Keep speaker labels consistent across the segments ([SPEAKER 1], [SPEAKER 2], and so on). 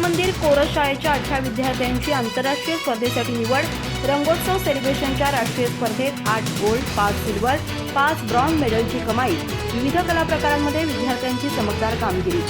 [SPEAKER 1] विद्यामंदिर chorus शाळेच्या अठरा विद्यार्थ्यांची आंतरराष्ट्रीय स्पर्धेसाठी निवड. रंगोत्सव सेलिब्रेशनच्या राष्ट्रीय स्पर्धेत आठ गोल्ड पाच सिल्वर पाच ब्रॉन्झ मेडलची कमाई. विविध कला प्रकारांमध्ये विद्यार्थ्यांची चमकदार कामगिरी.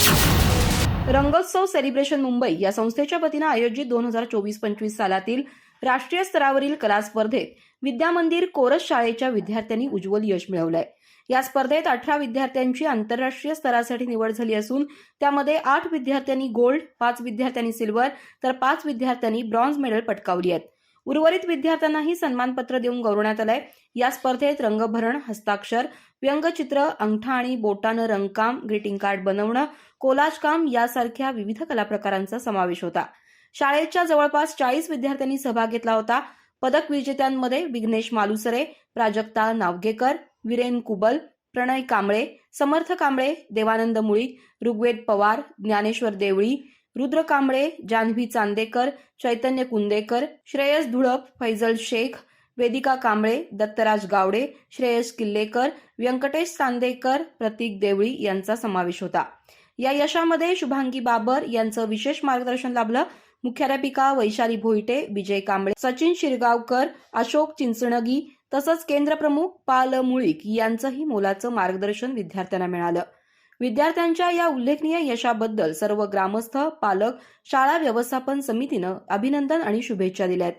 [SPEAKER 1] रंगोत्सव सेलिब्रेशन मुंबई या संस्थेच्या वतीनं आयोजित दोन हजार चोवीस पंचवीस सालातील राष्ट्रीय स्तरावरील कला स्पर्धेत विद्यामंदिर कोरस शाळेच्या विद्यार्थ्यांनी उज्ज्वल यश मिळवलंय. या स्पर्धेत अठरा विद्यार्थ्यांची आंतरराष्ट्रीय स्तरासाठी निवड झाली असून त्यामध्ये आठ विद्यार्थ्यांनी गोल्ड पाच विद्यार्थ्यांनी सिल्वर तर पाच विद्यार्थ्यांनी ब्रॉन्झ मेडल पटकावली आहेत. उर्वरित विद्यार्थ्यांनाही सन्मानपत्र देऊन गौरवण्यात आलंय. या स्पर्धेत रंगभरण हस्ताक्षर व्यंगचित्र अंगठा आणि बोटानं रंगकाम ग्रीटिंग कार्ड बनवणं कोलाज काम यासारख्या विविध कला प्रकारांचा समावेश होता. शाळेच्या जवळपास चाळीस विद्यार्थ्यांनी सहभाग घेतला होता. पदक विजेत्यांमध्ये विघ्नेश मालुसरे प्राजक्ता नावगेकर विरेन कुबल प्रणय कांबळे समर्थ कांबळे देवानंद मुळीक ऋग्वेद पवार ज्ञानेश्वर देवळी रुद्र कांबळे जान्हवी चांदेकर चैतन्य कुंदेकर श्रेयस धुळप फैजल शेख वेदिका कांबळे दत्तराज गावडे श्रेयस किल्लेकर व्यंकटेश चांदेकर प्रतीक देवळी यांचा समावेश होता. या यशामध्ये शुभांगी बाबर यांचं विशेष मार्गदर्शन लाभलं. मुख्याध्यापिका वैशाली भोईटे विजय कांबळे सचिन शिरगावकर अशोक चिंचणगी तसंच केंद्रप्रमुख पाल मुळीक यांचंही मोलाचं मार्गदर्शन विद्यार्थ्यांना मिळालं. विद्यार्थ्यांच्या या उल्लेखनीय यशाबद्दल सर्व ग्रामस्थ पालक शाळा व्यवस्थापन समितीनं अभिनंदन आणि शुभेच्छा दिल्यात.